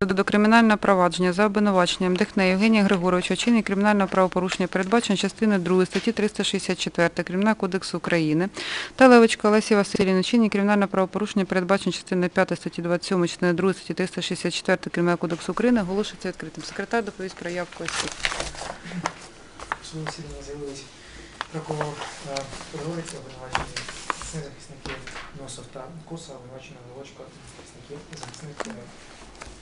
До кримінального провадження за обвинуваченням Дехне Євгенія Григоровича вчинення кримінального правопорушення передбачено частиною 2 статті 364 Кримінального кодексу України та Левочка Олесі Васильівни вчинення кримінального правопорушення передбачено частиною 5 статті 27 частиною 2 статті 364 Кримінального кодексу України оголошується відкритим. Секретар доповість про явку осіб. Прокурор Подгориця, обвинувачені захисники Носов та Коса, обвинувачена Волочко, захисники захисник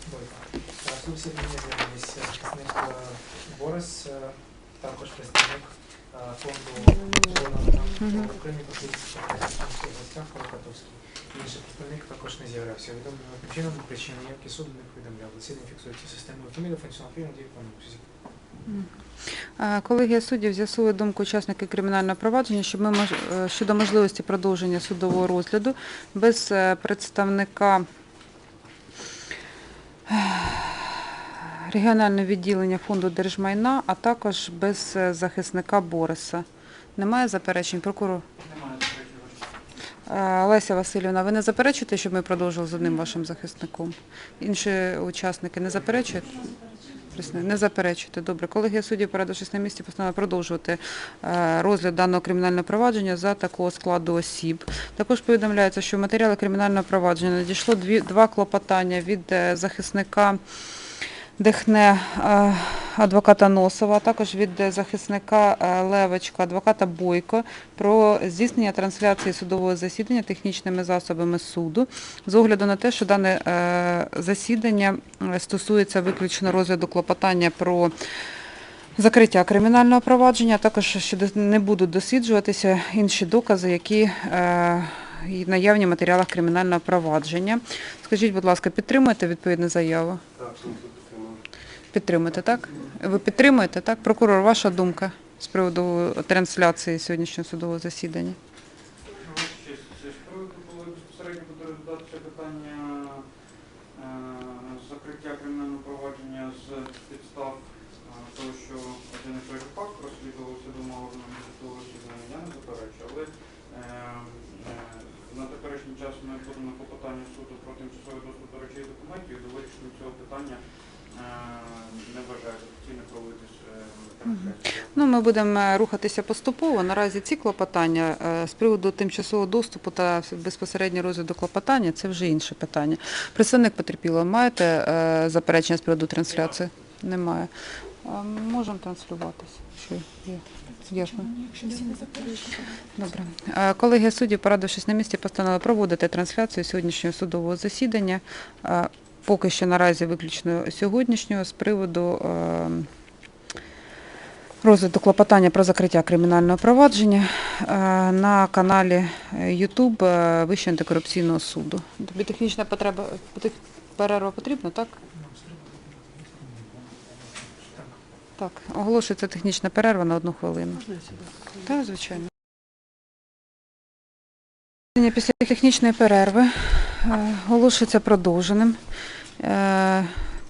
В засідання з'явились е, захисник Борис, е, також представник е, фонду. «Зона України Покровських областях. Інший представник також не з'являвся. Відомим чином причини явки суду не повідомляв. Засідання фіксується системою фамілії, функціонал прийому дії по музиці. Е, Колегія суддів з'ясує думку учасників кримінального провадження е, щодо можливості продовження судового розгляду без представника е, регіонального відділення фонду держмайна, а також без е, захисника Бориса. Немає заперечень? Прокурор. Е, Леся Васильівна, ви не заперечуєте, щоб ми продовжили з одним вашим захисником? Інші учасники не заперечують? Не заперечуйте. Добре. Колегія суддів, порадившись на місці, постановила продовжувати е, розгляд даного кримінального провадження за такого складу осіб. Також повідомляється, що в матеріали кримінального провадження надійшло дві, два клопотання від е, захисника Дехне е, адвоката Носова, а також від захисника е, Левочка, адвоката Бойко про здійснення трансляції судового засідання технічними засобами суду з огляду на те, що дане е, засідання стосується виключно розгляду клопотання про закриття кримінального провадження, а також що не будуть досліджуватися інші докази, які і наявні в матеріалах кримінального провадження. Скажіть, будь ласка, підтримуєте відповідну заяву? Так, Підтримуєте, так? Ви підтримуєте, так? Прокурор, ваша думка з приводу трансляції сьогоднішнього судового засідання? Час ми будемо клопотання суду про тимчасовий доступ до речей документів, до вирішення цього питання не вважаю за доцільне проводити е. Ну, ми будемо е, рухатися поступово. Наразі ці клопотання е, з приводу тимчасового доступу та безпосередньо розгляду клопотання це вже інше питання. Представник потерпілого, маєте е, заперечення з приводу трансляції? Немає. Е, Можемо транслюватися. Що є? Ясно. Добре. Е, Колегія суддів, порадившись на місці, постановила проводити трансляцію сьогоднішнього судового засідання. Поки що наразі виключно сьогоднішнього з приводу е, розгляду клопотання про закриття кримінального провадження е, на каналі YouTube е, Вищого антикорупційного суду. Тобі технічна потреба перерва потрібна, так? Так, оголошується технічна перерва на одну хвилину. Так, звичайно. Після технічної перерви е, оголошується продовженим.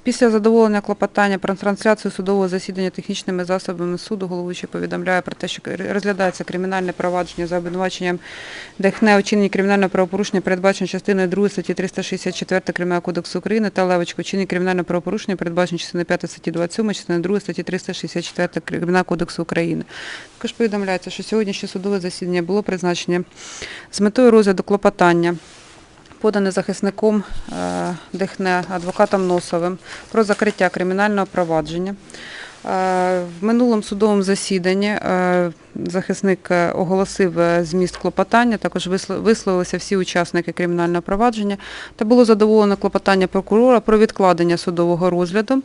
Після задоволення клопотання про трансляцію судового засідання технічними засобами суду головуючий повідомляє про те, що розглядається кримінальне провадження за обвинуваченням Дехне учинення кримінального правопорушення, передбачено частиною 2 статті 364 Кримінального кодексу України та Левочко учинення кримінального правопорушення, передбачено частиною 5 статті 27, частиною 2 статті 364 Кримінального кодексу України. Також повідомляється, що сьогоднішнє судове засідання було призначене з метою розгляду клопотання подане захисником е, Дехне, адвокатом Носовим, про закриття кримінального провадження. Е, В минулому судовому засіданні е, захисник оголосив зміст клопотання, також висловилися всі учасники кримінального провадження та було задоволено клопотання прокурора про відкладення судового розгляду.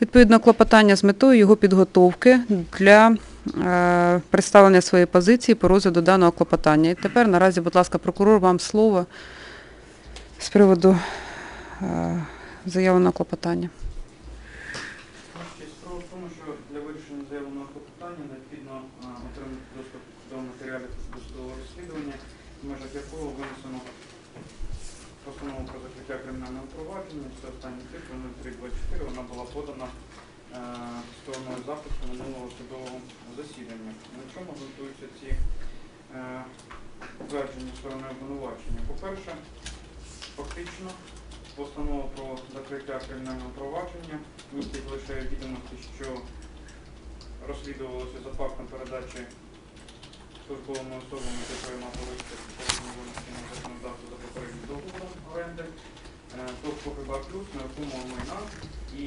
Відповідно, клопотання з метою його підготовки для представлення своєї позиції по розгляду даного клопотання. І тепер наразі, будь ласка, прокурор, вам слово з приводу е, заявленого клопотання. Справа в тому, що для вирішення заявленого клопотання необхідно отримати доступ до матеріалів досудового розслідування, в межах якого винесено постанову про закриття кримінального провадження. Це останні цифри 0324. Вона була подана е, стороною запису минулого судового засідання. На чому ґрунтуються ці е, твердження сторони обвинувачення? По-перше, фактично. Постанова про закриття кримінального провадження. Містить лише відомості, що розслідувалося за фактом передачі службовими особами, з якою мав вийти на законодавство за попереднім договором оренди, е, ТОВ «Погреба Плюс» нерухомого майна і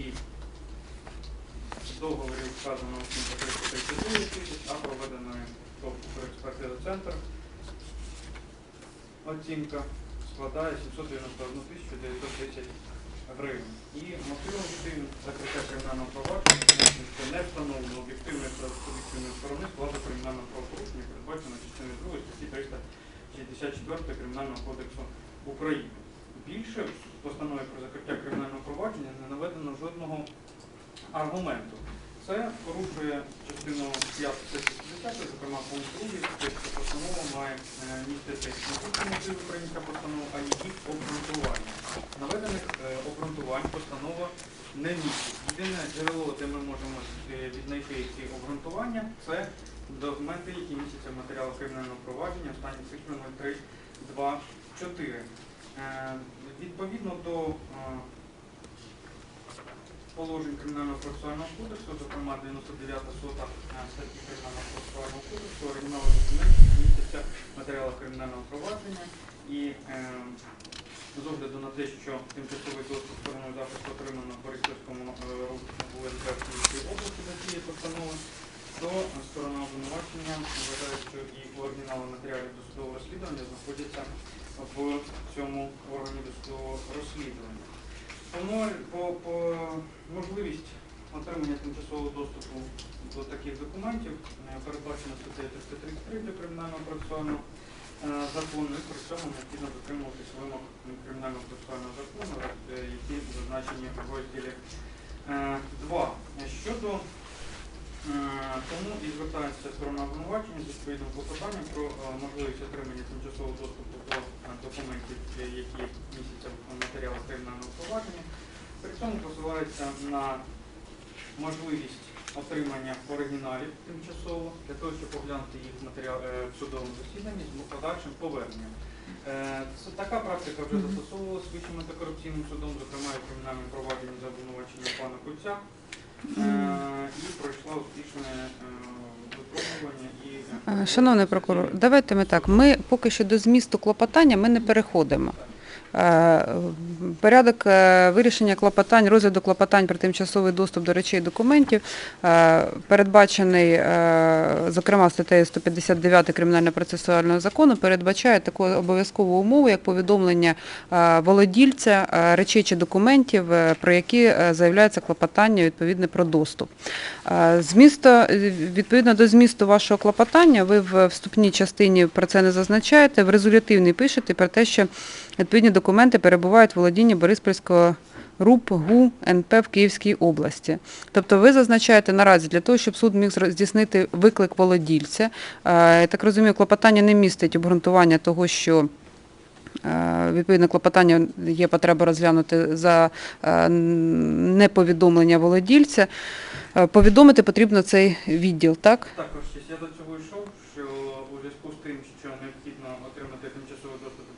в договорі вказано всім за 339 тисяч, а проведеною ТОВ «Експертиза Центр» оцінка складає 791 тисячу 910 гривень. І мотивом відповідно закриття кримінального провадження, що не встановлено об'єктивної та сторони складу кримінального правопорушення, передбачено частиною 2 статті 364 Кримінального кодексу України. Більше в постанові про закриття кримінального провадження не наведено жодного аргументу. Це порушує частину 5 статті 50, зокрема пункт 2, що постанова має е, містити не тільки мотиви прийняття постанови, а й їх обґрунтування. Наведених е, обґрунтувань постанова не містить. Єдине джерело, де ми можемо е, віднайти ці обґрунтування, це документи, які містяться в матеріалах кримінального провадження, останні цифри 0324. Е, Відповідно до положень Кримінального процесуального кодексу, зокрема 99 сота е, статті Кримінального процесуального кодексу, оригінали документів містяться в матеріалах кримінального провадження і е, з огляду на те, що тимчасовий доступ стороною захисту отримано в Бориспільському е, УНК Київської області за цієї постанови, то сторона обвинувачення вважає, що і оригінали матеріалів досудового розслідування знаходяться в цьому органі досудового розслідування. По, по, по можливість отримання тимчасового доступу до таких документів е, передбачено статтею 333 до кримінального процесуального е, закону, і при цьому необхідно дотримуватись вимог кримінального процесуального закону, е, які зазначені в розділі 2. Щодо тому і звертається сторона обвинувачення з відповідним клопотанням про можливість отримання тимчасового доступу до документів, які містяться в матеріалах кримінального провадження. При цьому посилається на можливість отримання оригіналів тимчасово для того, щоб поглянути їх в матеріал е, в судовому засіданні з подальшим поверненням. Е, Це така практика вже Мгм. застосовувалась Вищим антикорупційним судом, зокрема і в кримінальному провадженні за обвинувачення пана Кульця. Е, І пройшла успішне випробування і Шановний прокурор, давайте ми так. Ми поки що до змісту клопотання ми не переходимо. Е, Порядок е, вирішення клопотань, розгляду клопотань про тимчасовий доступ до речей і документів е, передбачений, зокрема, статтею 159 Кримінально-процесуального закону, передбачає таку обов'язкову умову, як повідомлення володільця речей чи документів, про які заявляється клопотання відповідне про доступ. Змісто, відповідно до змісту вашого клопотання, ви в вступній частині про це не зазначаєте, в резолютивній пишете про те, що відповідні документи перебувають в володінні Бориспільського РУП ГУ НП в Київській області. Тобто ви зазначаєте наразі для того, щоб суд міг здійснити виклик володільця. е, Я так розумію, клопотання не містить обґрунтування того, що е, відповідне клопотання є потреба розглянути за е, неповідомлення володільця. Повідомити потрібно цей відділ, так? Також я до цього йшов, що у зв'язку з тим, що необхідно отримати тимчасовий доступ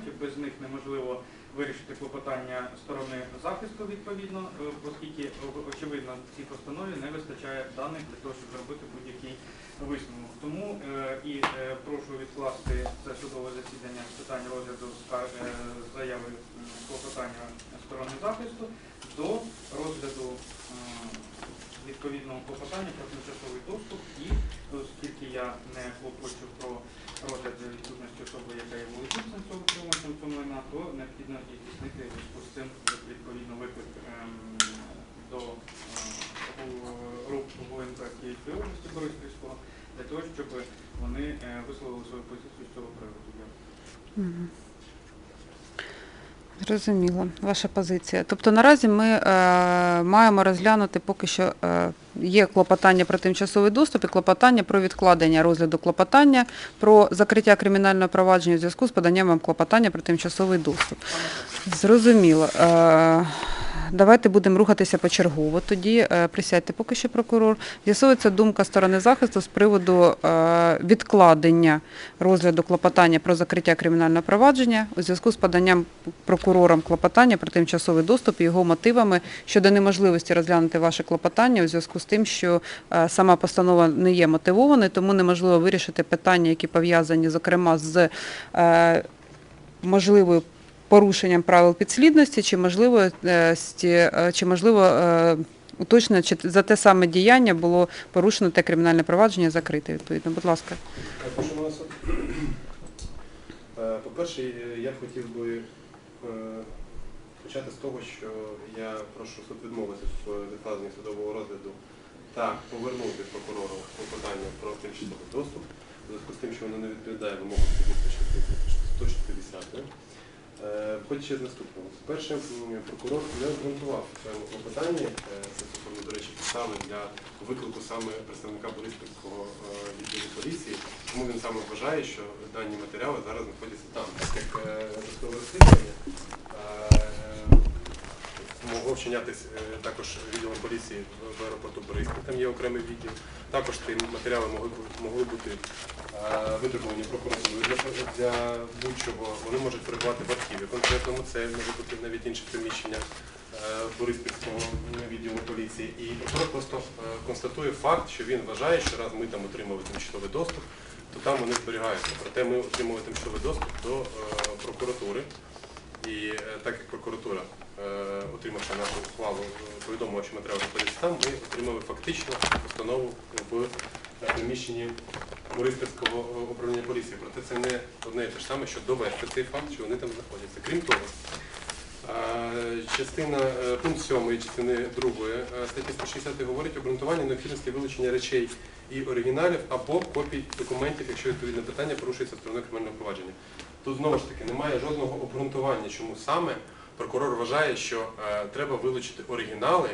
документів, без них неможливо вирішити клопотання сторони захисту відповідно, е, оскільки очевидно в цій постанові не вистачає даних для того, щоб зробити будь-який висновок. Тому е, і е, прошу відкласти це судове засідання з питань розгляду заяви клопотання сторони захисту до розгляду відповідного клопотання про тимчасовий доступ і оскільки я не клопочу про розгляд відсутності особи, яка є цього утримувачем цього майна, то необхідно і здійснити з цим відповідно виклик ем, до е, рук ВНК Київської області Бориспільського для того, щоб вони е, висловили свою позицію з цього приводу. Зрозуміло, ваша позиція. Тобто наразі ми е, маємо розглянути поки що е, є клопотання про тимчасовий доступ і клопотання про відкладення розгляду клопотання про закриття кримінального провадження у зв'язку з поданням вам клопотання про тимчасовий доступ. Зрозуміло. Е, давайте будемо рухатися почергово. Тоді е, присядьте поки що прокурор. З'ясовується думка сторони захисту з приводу е, відкладення розгляду клопотання про закриття кримінального провадження у зв'язку з поданням прокурором клопотання про тимчасовий доступ і його мотивами щодо неможливості розглянути ваше клопотання у зв'язку з тим, що е, сама постанова не є мотивованою, тому неможливо вирішити питання, які пов'язані, зокрема, з можливою порушенням правил підслідності, чи можливо е, е, чи можливо е, уточнено, чи за те саме діяння було порушено те кримінальне провадження закрите. Відповідно, будь ласка. По-перше, я хотів би почати з того, що я прошу суд відмовитися в відкладенні судового розгляду та повернути прокурору клопотання про тимчасовий доступ, у зв'язку з тим, що воно не відповідає вимогам 150. Е, Почче з наступного. Перше, прокурор не обґрунтував у своєму клопотанні, е, це стосовно, до речі, підстави для виклику саме представника Бориспільського е, відділу поліції, тому він саме вважає, що дані матеріали зараз знаходяться там. Так як розслідування могло вчинятись е, також відділом поліції в аеропорту Бориспіль, там є окремий відділ. Також ці матеріали могли, могли бути е, витребувані прокуратурою для, будь-чого. Вони можуть перебувати в архіві конкретному, це може бути навіть інше приміщення е, Бориспільського відділу поліції. І прокурор просто констатує факт, що він вважає, що раз ми там отримали тимчасовий доступ, то там вони зберігаються. Проте ми отримали тимчасовий доступ до прокуратури. І так як прокуратура, отримавши нашу ухвалу, е, повідомила, що матеріал знаходиться там, ми отримали фактично постанову в е, приміщенні Бориспільського е, управління поліції. Проте це не одне і те ж саме, що довести цей факт, що вони там знаходяться. Крім того, е, частина е, пункт 7 частини 2 статті 160 говорить обґрунтування необхідності вилучення речей і оригіналів або копій документів, якщо відповідне питання порушується стороною кримінального провадження. Тут знову ж таки немає жодного обґрунтування, чому саме прокурор вважає, що е, треба вилучити оригінали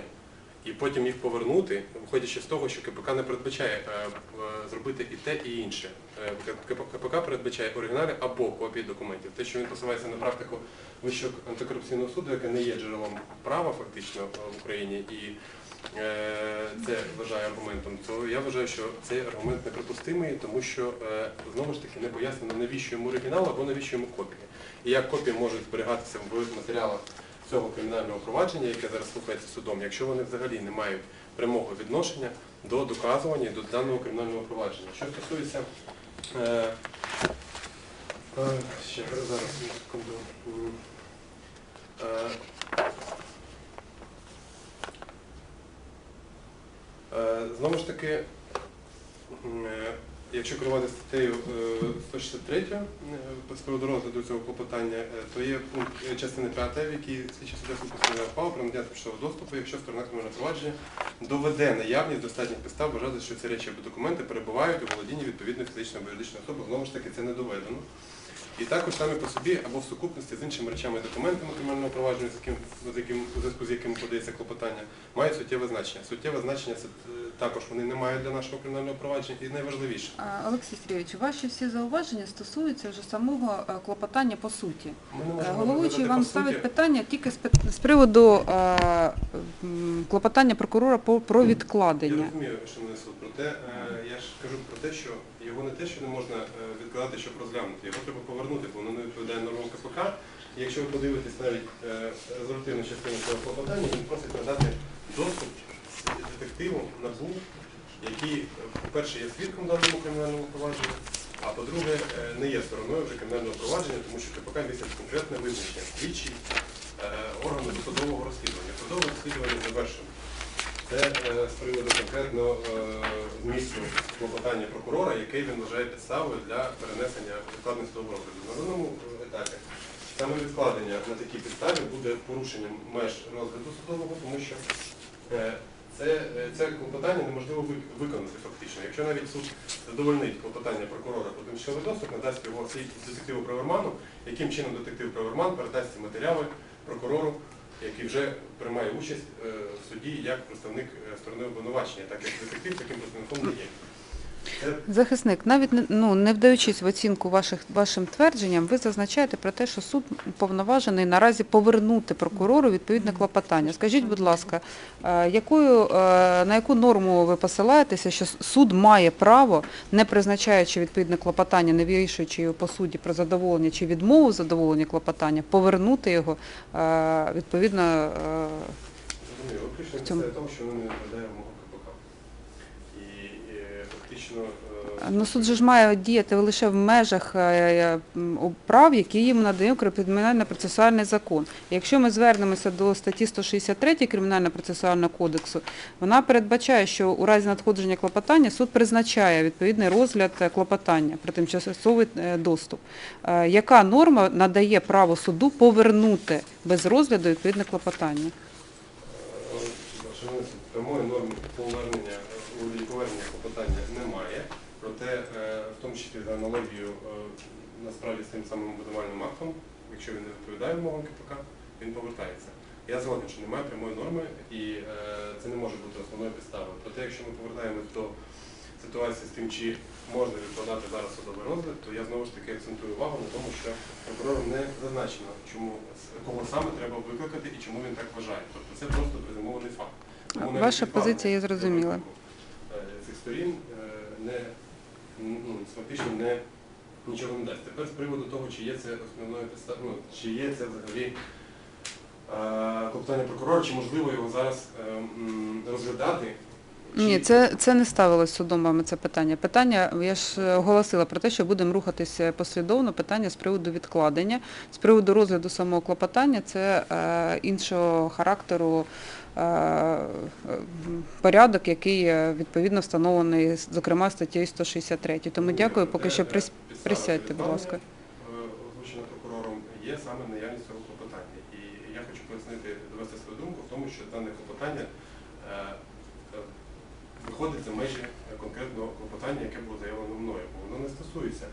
і потім їх повернути, виходячи з того, що КПК не передбачає е, зробити і те, і інше. Е, КПК передбачає оригінали або копії документів. Те, що він посилається на практику Вищого антикорупційного суду, яке не є джерелом права фактично в Україні, і це вважає аргументом, то я вважаю, що цей аргумент неприпустимий, тому що знову ж таки не пояснено, навіщо йому оригінал або навіщо йому копії. І як копії можуть зберігатися в матеріалах цього кримінального провадження, яке зараз слухається судом, якщо вони взагалі не мають прямого відношення до доказування до даного кримінального провадження. Що стосується е, е, ще зараз секунду. Е, Е, Знову ж таки, е, якщо керувати статтею е, 163 е, з приводу розгляду цього клопотання, е, то є пункт е, частини 5, в якій слідчий суддя постановляє ухвалу про надання тимчасового доступу, якщо сторона кримінального провадження доведе наявність достатніх підстав вважати, що ці речі або документи перебувають у володінні відповідної фізичної або юридичної особи. Знову ж таки, це не доведено. І також самі по собі або в сукупності з іншими речами і документами кримінального провадження, з яким, з яким, у зв'язку з яким подається клопотання, мають суттєве значення. Суттєве значення це е, також вони не мають для нашого кримінального провадження. І найважливіше, Олексій Сергійович, ваші всі зауваження стосуються вже самого е, клопотання по суті. Е, Головуючий вам ставить питання тільки з приводу клопотання прокурора по- про Я відкладення. розумію, що мене суд. Проте я ж кажу про те, що його не те, що не можна відкладати, щоб розглянути. Його треба повернути, бо воно не відповідає нормам КПК. І якщо ви подивитесь навіть е, резолютивну частину цього клопотання, він просить надати доступ детективу НАБУ, який, е, по-перше, є свідком даному кримінальному провадженні, а по-друге, е, не є стороною вже кримінального провадження, тому що КПК містить конкретне визначення слідчий е, органу досудового розслідування. Судове розслідування завершено. Це е, з приводу конкретно е, змісту клопотання прокурора, яке він вважає підставою для перенесення відкладних судового розгляду. На даному е, етапі саме відкладення на такій підставі буде порушенням меж розгляду судового, тому що це, це клопотання неможливо виконати фактично. Якщо навіть суд задовольнить клопотання прокурора про тимчасовий доступ, надасть його детективу Праверману, яким чином детектив Праверман передасть ці матеріали прокурору, який вже приймає участь е, в суді як представник е, сторони обвинувачення, так як детектив таким представником не є. Захисник, навіть ну, не вдаючись в оцінку ваших, вашим твердженням, ви зазначаєте про те, що суд повноважений наразі повернути прокурору відповідне клопотання. Скажіть, будь ласка, е, якою, е, на яку норму ви посилаєтеся, що суд має право, не призначаючи відповідне клопотання, не вирішуючи його по суді про задоволення чи відмову задоволення клопотання, повернути його е, відповідно Розумію, виключно В цьому- це того, що воно не відповідає вимогам КПК. І е, фактично е, Ну, суд же ж має діяти лише в межах е, е, прав, які йому надає кримінально-процесуальний закон. Якщо ми звернемося до статті 163 Кримінально-процесуального кодексу, вона передбачає, що у разі надходження клопотання суд призначає відповідний розгляд клопотання про тимчасовий доступ. Яка норма надає право суду повернути без розгляду відповідне клопотання? Шановні прямої норми повернення у вигляді повернення клопотання немає. Проте, е, в аналогією е, насправді з тим самим обвинувальним актом, якщо він не відповідає вимогам КПК, він повертається. Я згоден, що немає прямої норми і е, це не може бути основною підставою. Проте, якщо ми повертаємось до ситуації з тим, чи можна відкладати зараз судовий розгляд, то я знову ж таки акцентую увагу на тому, що прокурором не зазначено, чому кого саме треба викликати і чому він так вважає. Тобто це просто презумований факт. Тому Ваша позиція є зрозуміла. е, Цих сторін не ну, фактично не нічого не дасть. Тепер з приводу того, чи є це основною підставою, ну, чи є це взагалі е, клопотання прокурора, чи можливо його зараз е, розглядати. Ні, це, це не ставилось судом вами це питання. Питання, я ж оголосила про те, що будемо рухатися послідовно. Питання з приводу відкладення, з приводу розгляду самого клопотання, це е, іншого характеру порядок, який е, відповідно встановлений, зокрема, статтею 163. Тому дякую, поки що прис- присядьте, будь ласка. е, Озвучена прокурором є саме наявність цього клопотання. І я хочу пояснити, довести свою думку в тому, що дане клопотання е, е, виходить за межі е, конкретного клопотання, яке було заявлено мною, бо воно не стосується.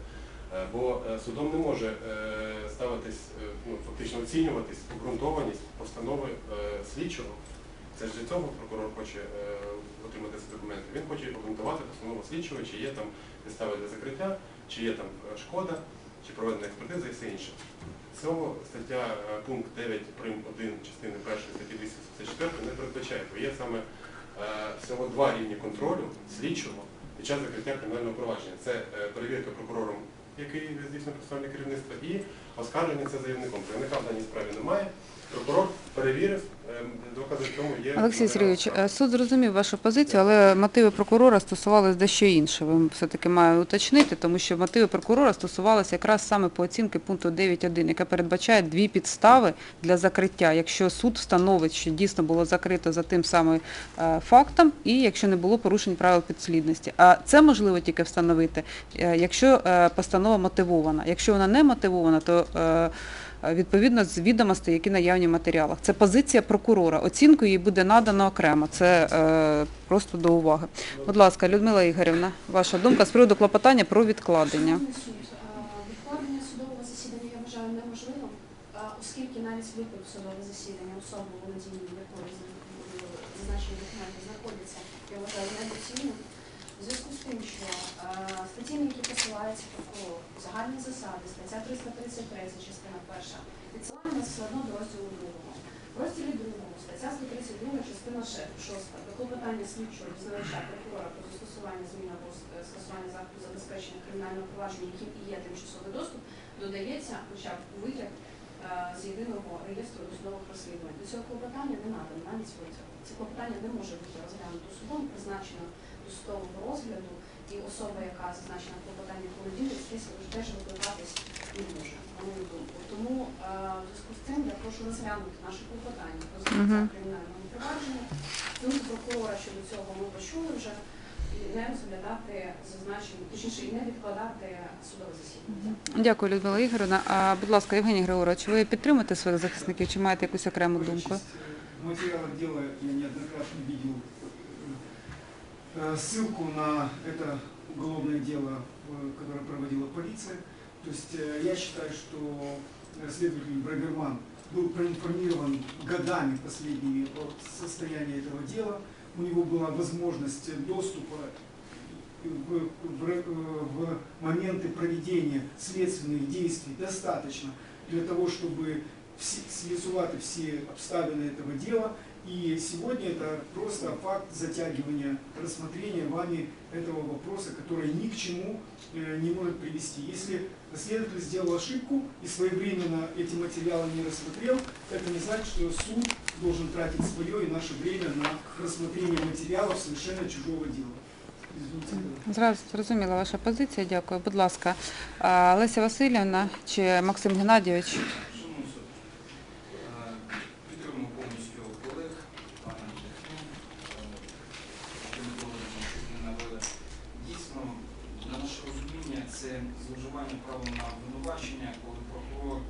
е, Бо е, судом не може е, ставитись, е, ну, фактично оцінюватись обґрунтованість постанови е, слідчого. Це ж для цього прокурор хоче е, отримати ці документи. Він хоче обґрунтувати постанову слідчого, чи є там підстави для закриття, чи є там е, шкода, чи проведена експертиза і все інше. Цього стаття е, пункт 9 прим. 1 частини 1 статті 284 не передбачає, бо є саме всього два рівні контролю слідчого під час закриття кримінального провадження. Це перевірка прокурором, який здійснює процесуальне керівництво, і оскарження це заявником. Заявника в даній справі немає. Прокурор перевірив, е, докази в цьому є. Олексій Сергійович, е, суд зрозумів вашу позицію, але мотиви прокурора стосувалися дещо інше. Ви все-таки маю уточнити, тому що мотиви прокурора стосувалися якраз саме по оцінки пункту 9.1, яка передбачає дві підстави для закриття, якщо суд встановить, що дійсно було закрито за тим самим е, фактом, і якщо не було порушень правил підслідності. А це можливо тільки встановити, е, якщо е, постанова мотивована. Якщо вона не мотивована, то е, відповідно з відомостей, які наявні в матеріалах. Це позиція прокурора. Оцінку їй буде надано окремо. Це е, просто до уваги. Будь ласка, Людмила Ігорівна, ваша думка з приводу клопотання про відкладення. Шановний суд, е, Відкладення судового засідання я вважаю неможливим, е, оскільки навіть виклик в судове засідання особи, володіння якої з- зазначені документи знаходяться, я вважаю недоцільним. У зв'язку з тим, що е, статті, на які посилається прокурор, загальні засади, стаття 333, частина перша, відсилає нас все одно до розділу другого. В розділі другому, стаття 132, частина 6, до клопотання слідчого дізнавача прокурора про застосування змін або е, скасування заходу забезпечення кримінального провадження, яким і є тимчасовий доступ, додається хоча б витяг е, з єдиного реєстру досудових розслідувань. До цього клопотання не надано навіть витяг. Це клопотання не може бути розглянуто судом, призначено до судового розгляду, і особа, яка зазначена в клопотанні понеділок, теж викликатись не може, на мою думку. Тому е, в зв'язку з цим я прошу розглянути наше клопотання про закриття Мгм. кримінального провадження. Думку прокурора щодо цього ми почули вже. І не розглядати зазначені, точніше, і не відкладати судове засідання. Дякую, Людмила Ігорівна. А будь ласка, Євгеній Григорович, ви підтримуєте своїх захисників чи маєте якусь окрему думку? честь, В дела я неоднократно видел ссылку на это уголовное дело, э, которое проводила полиция. То есть э, я считаю, что э, следователь Брагерман был проинформирован годами последними о состоянии этого дела. У него была возможность доступа в, в, в моменты проведения следственных действий достаточно для того, чтобы всі, з'ясувати всі обставини этого дела. И сегодня это просто факт затягивания рассмотрения вами этого вопроса, который ни к чему э, не может привести. Если следователь сделал ошибку и своевременно эти материалы не рассмотрел, это не значит, что суд должен тратить свое и наше время на рассмотрение материалов совершенно чужого дела. Извините. Зразу зрозуміла ваша позиція, дякую. Будь ласка, а, Леся Васильівна чи Максим Геннадійович? Зловживання правом на обвинувачення, коли прокурор,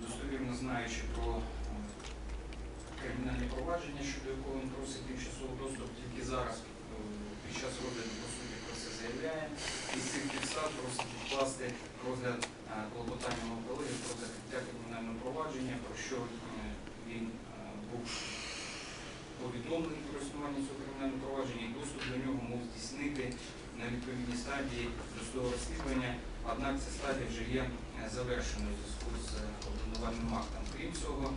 достовірно знаючи про кримінальне провадження, щодо якого він просить тимчасовий доступ, тільки зараз е, під час розгляду по суті про це заявляє. І з цих підстав просить відкласти розгляд е, клопотання мого колеги про закриття кримінального провадження, про що е, він був повідомлений про існування цього кримінального провадження і доступ до нього мов здійснити на відповідній стадії досудового розслідування, однак ця стадія вже є е, завершеною у зв'язку з е, обвинувальним актом. Крім цього, е,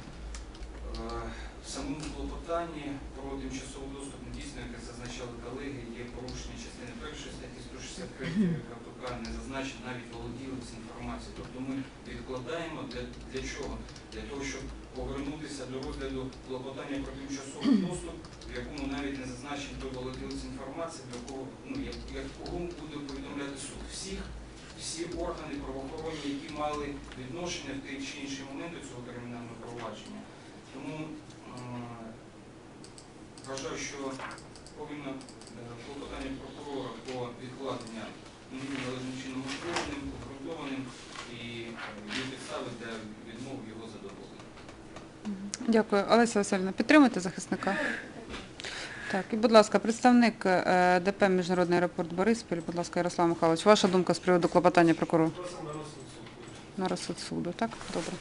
в самому клопотанні про тимчасовий доступ ну, дійсно, як зазначали колеги, є порушення частини першої статті 163 КПК, не зазначено навіть володілець інформації. Тобто ми відкладаємо для, для чого? Для того, щоб повернутися до розгляду клопотання про тимчасовий доступ, в якому навіть не зазначено той володілець інформації, до кого ну як, як кого буде повідомляти суд. Всіх всі органи правоохоронні, які мали відношення в той чи інший момент до цього кримінального провадження. Тому е, вважаю, що повинно е, клопотання прокурора про відкладення не є належним чином мотивованим, обґрунтованим і е, є підстави для відмови його задоволення. Дякую. Олеся Васильівна, підтримуєте захисника? Так, і будь ласка, представник е, ДП Міжнародний аеропорт Бориспіль, будь ласка, Ярослав Михайлович, ваша думка з приводу клопотання прокурора? На розсуд суду, так? Добре.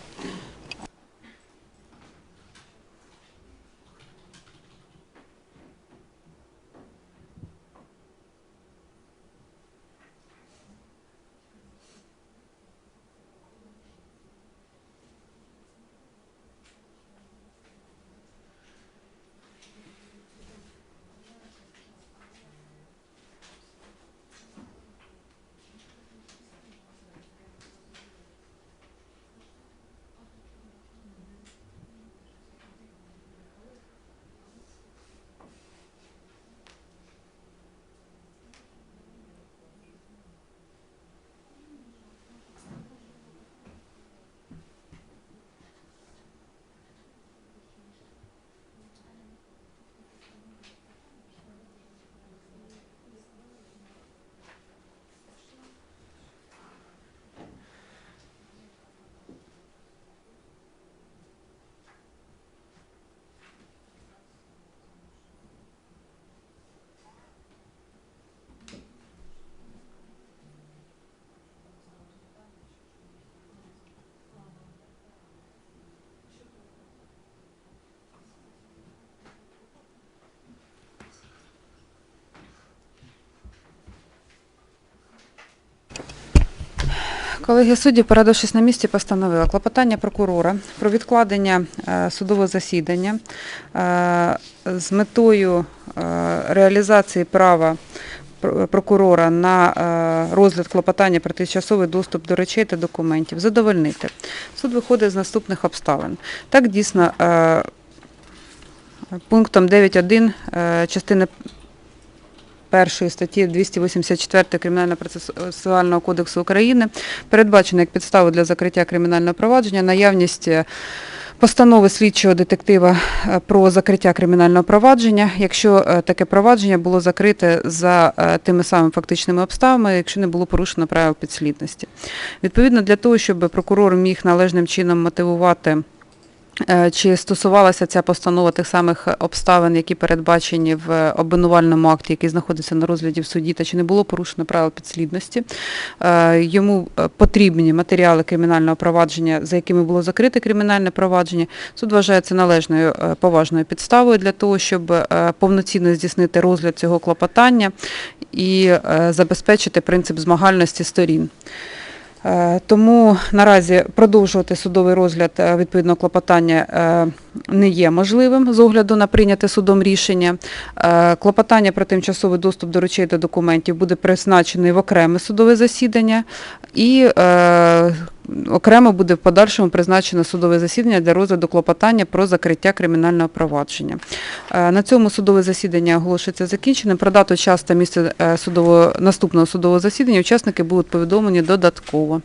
Колеги судді, порадившись на місці, постановила клопотання прокурора про відкладення е, судового засідання е, з метою е, реалізації права прокурора на розгляд клопотання про тимчасовий доступ до речей та документів задовольнити. Суд виходить з наступних обставин. Так дійсно пунктом 9.1 е, частини першої статті 284 Кримінального процесуального кодексу України передбачено як підставу для закриття кримінального провадження наявність е, постанови слідчого детектива е, про закриття кримінального провадження, якщо е, таке провадження було закрите за тими самими фактичними обставинами, якщо не було порушено правил підслідності. Відповідно, для того, щоб прокурор міг належним чином мотивувати Чи стосувалася ця постанова тих самих обставин, які передбачені в обвинувальному акті, який знаходиться на розгляді в суді, та чи не було порушено правил підслідності? Е, Йому е, потрібні матеріали кримінального провадження, за якими було закрите кримінальне провадження. Суд вважає це належною е, поважною підставою для того, щоб е, повноцінно здійснити розгляд цього клопотання і е, забезпечити принцип змагальності сторін. Е, Тому наразі продовжувати судовий розгляд е, відповідного клопотання е, не є можливим з огляду на прийняте судом рішення. Клопотання про тимчасовий доступ до речей та документів буде призначений в окреме судове засідання і окремо буде в подальшому призначено судове засідання для розгляду клопотання про закриття кримінального провадження. Е, На цьому судове засідання оголошується закінченим. Про дату, час та місце е, судового наступного судового засідання учасники будуть повідомлені додатково.